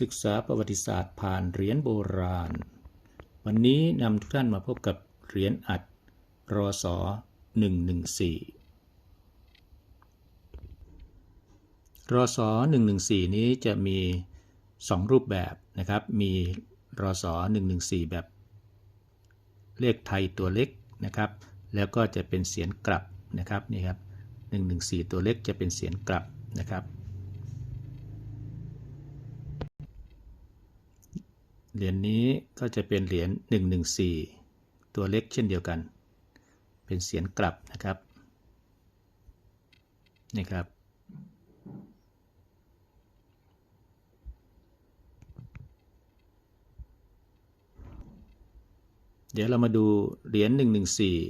ศึกษาประวัติศาสตร์ผ่านเหรียญโบราณ วันนี้นำทุกท่านมาพบกับเหรียญอัดรอสอ114 รอสอ114 นี้จะมี 2 รูปแบบนะครับ มีรอสอ114 แบบเลขไทยตัวเล็กนะครับ แล้วก็จะเป็นเสียงกลับนะครับนี่ครับ114 ตัวเล็กจะเป็นเสียงกลับนะครับ เหรียญนี้ก็จะเป็นเหรียญ114 ตัวเล็กเช่นเดียวกัน เป็นเสียงกลับนะครับ นี่ครับ เดี๋ยวเรามาดูเหรียญ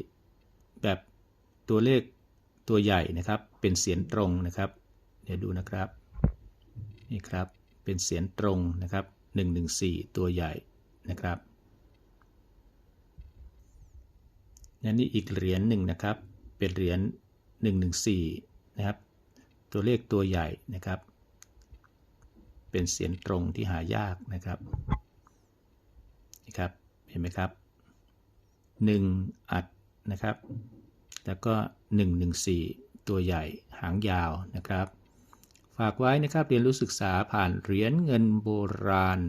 114 แบบตัวเลขตัวใหญ่นะครับ เป็นเสียงตรงนะครับ เดี๋ยวดูนะครับ นี่ครับ เป็นเสียงตรงนะครับ 114 ตัวใหญ่นะครับและนี่อีกเหรียญหนึ่งนะครับ เป็นเหรียญ114 นะครับ ตัวเลขตัวใหญ่นะครับ เป็นเสียงตรงที่หายากนะครับนี่ครับ เห็นไหมครับ 1 อัดนะครับ แล้วก็ 114 ตัวใหญ่หางยาวนะครับ ฝากไว้นะครับเรียนรู้ศึกษาผ่านเหรียญเงินโบราณ